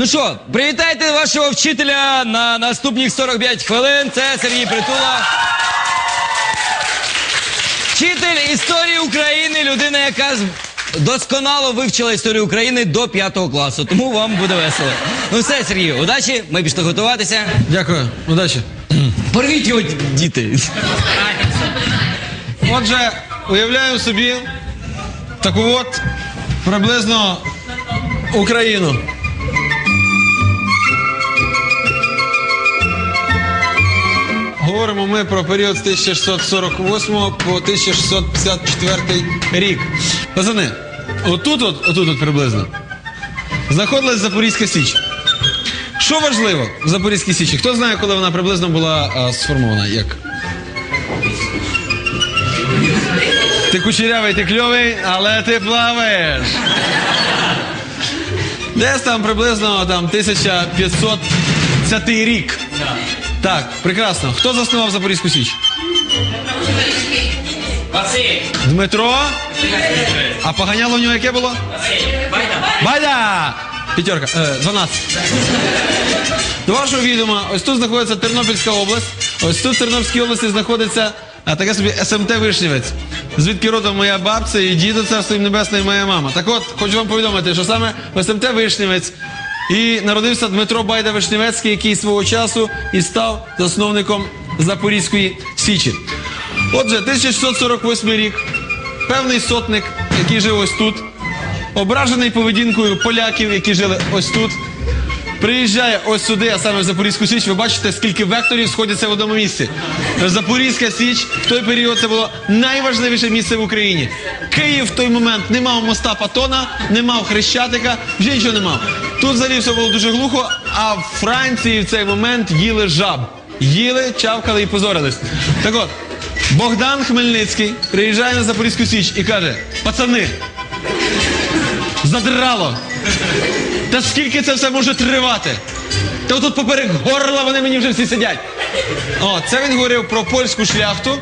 Ну що, привітайте вашого вчителя на наступних 45 хвилин. Це Сергій Притула. Вчитель історії України, людина, яка досконало вивчила історію України до 5 класу. Тому вам буде весело. Ну все, Сергій, удачі. Ми пішли готуватися. Дякую, удачі. Порвіть його, діти. Отже, уявляємо собі таку от приблизно Україну. Говоримо ми про період з 1648 по 1654 рік. Пацани, отут, от, отут от приблизно, знаходилась Запорізька Січ. Що важливо в Запорізькій Січі? Хто знає, коли вона приблизно була а, сформована? Як? Ти кучерявий, ти кльовий, але ти плаваєш. Десь там приблизно там 1550 рік. Так, прекрасно. Хто заснував Запорізьку Січ? Дмитро. А поганяло в нього яке було? Байда! П'ятерка. Е, 12. До вашого відома, ось тут знаходиться Тернопільська область. Ось тут в Тернопільській області знаходиться а, таке собі СМТ Вишнівець. Звідки родом моя бабця і дідо царство їм небесне і моя мама. Так от, хочу вам повідомити, що саме в СМТ Вишнівець і народився Дмитро Байда Вишневецький, який свого часу і став засновником Запорізької Січі. Отже, 1648 рік. Певний сотник, який жив ось тут, ображений поведінкою поляків, які жили ось тут. Приїжджає ось сюди, а саме в Запорізьку Січ. Ви бачите, скільки векторів сходяться в одному місці. Запорізька Січ в той період це було найважливіше місце в Україні. Київ в той момент не мав моста Патона, не мав Хрещатика, вже нічого не мав. Тут взагалі все було дуже глухо, а в Франції в цей момент їли жаб. Їли, чавкали і позорились. Так от, Богдан Хмельницький приїжджає на Запорізьку Січ і каже: пацани, задрало. Та скільки це все може тривати? Та отут поперек горла вони мені вже всі сидять. О, це він говорив про польську шляхту,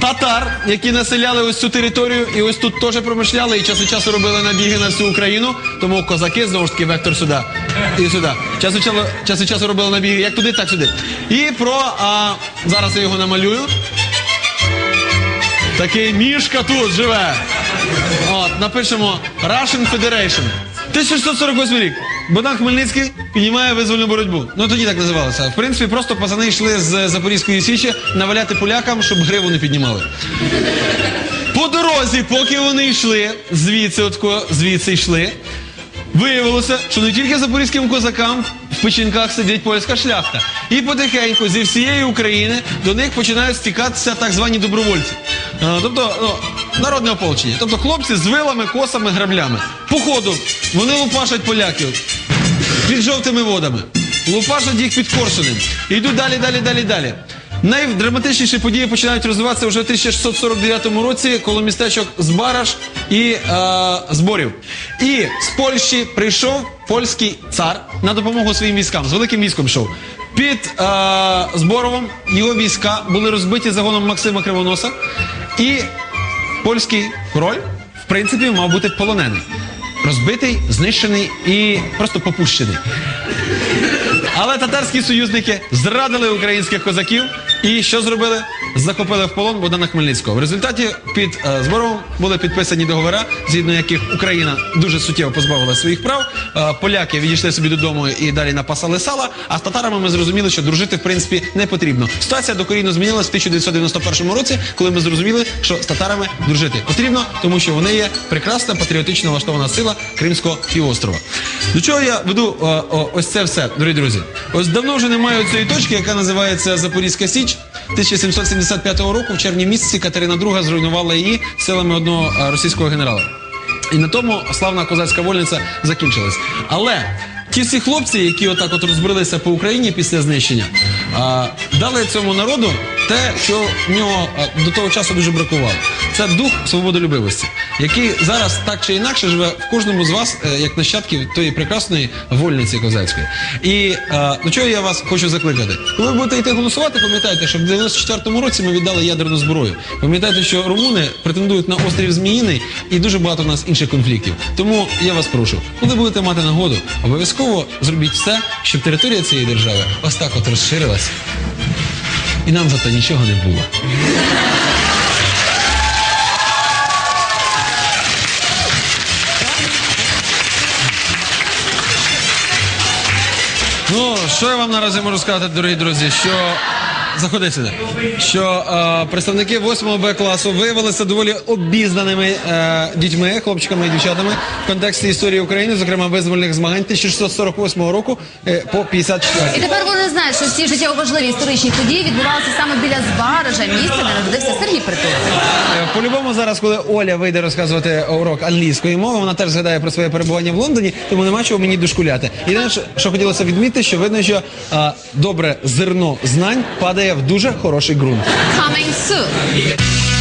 татар, які населяли ось цю територію, і ось тут теж промишляли, і час від часу робили набіги на всю Україну. Тому козаки знову ж таки вектор сюди і сюди. Час від часу, час від часу робили набіги як туди, так сюди. І про а, зараз я його намалюю. Такий мішка тут живе. От, напишемо Russian Federation. 1648 рік. Богдан Хмельницький піднімає визвольну боротьбу. Ну тоді так називалося. В принципі, просто пацани йшли з Запорізької січі наваляти полякам, щоб гриву не піднімали. По дорозі, поки вони йшли, звідси, отко, звідси йшли, виявилося, що не тільки запорізьким козакам в печінках сидить польська шляхта. І потихеньку зі всієї України до них починають стікатися так звані добровольці. Тобто, ну, народне ополчення. Тобто хлопці з вилами, косами, граблями. По ходу вони лупашать поляків під жовтими водами. Лупашать їх під Корсунем. І йдуть далі, далі, далі, далі. Найдраматичніші події починають розвиватися вже в 1649 році коло містечок Збараш і е, Зборів. І з Польщі прийшов польський цар на допомогу своїм військам. З великим військом йшов. Під е, Зборовом його війська були розбиті загоном Максима Кривоноса. І польський король, в принципі, мав бути полонений. Розбитий, знищений і просто попущений. Але татарські союзники зрадили українських козаків і що зробили? Захопили в полон Богдана Хмельницького. В результаті під е, Зборовом були підписані договори, згідно яких Україна дуже суттєво позбавила своїх прав. Е, поляки відійшли собі додому і далі напасали сала. А з татарами ми зрозуміли, що дружити в принципі не потрібно. Ситуація докорінно змінилась в 1991 році, коли ми зрозуміли, що з татарами дружити потрібно, тому що вони є прекрасна патріотично влаштована сила Кримського півострова. До чого я веду о, о, ось це все, дорогі друзі? Ось давно вже немає цієї точки, яка називається Запорізька Січ. 1775 року, в червні місяці, Катерина II зруйнувала її силами одного російського генерала. І на тому славна козацька вольниця закінчилась. Але ті всі хлопці, які отак от розбрелися по Україні після знищення, дали цьому народу те, що в нього до того часу дуже бракувало. Це дух свободолюбивості, який зараз так чи інакше живе в кожному з вас, е, як нащадків тої прекрасної вольниці козацької. І е, до чого я вас хочу закликати? Коли ви будете йти голосувати, пам'ятайте, що в 94-му році ми віддали ядерну зброю. Пам'ятайте, що румуни претендують на острів Зміїний і дуже багато у нас інших конфліктів. Тому я вас прошу, коли будете мати нагоду, обов'язково зробіть все, щоб територія цієї держави ось так от розширилась. І нам за то нічого не було. Ну, що я вам наразі можу сказати, дорогі друзі, що заходи сюди. Що е, представники 8 Б класу виявилися доволі обізнаними е, дітьми, хлопчиками і дівчатами в контексті історії України, зокрема визвольних змагань 1648 року е, по 54. І тепер вони знають, що ці життєво важливі історичні події відбувалися саме біля Збаража, місця, де народився Сергій Притула. Е, По-любому зараз, коли Оля вийде розказувати урок англійської мови, вона теж згадає про своє перебування в Лондоні, тому нема чого мені дошкуляти. Єдине, що- що хотілося відмітити, що видно, що е, добре зерно знань в дуже хороший ґрунт. Coming soon.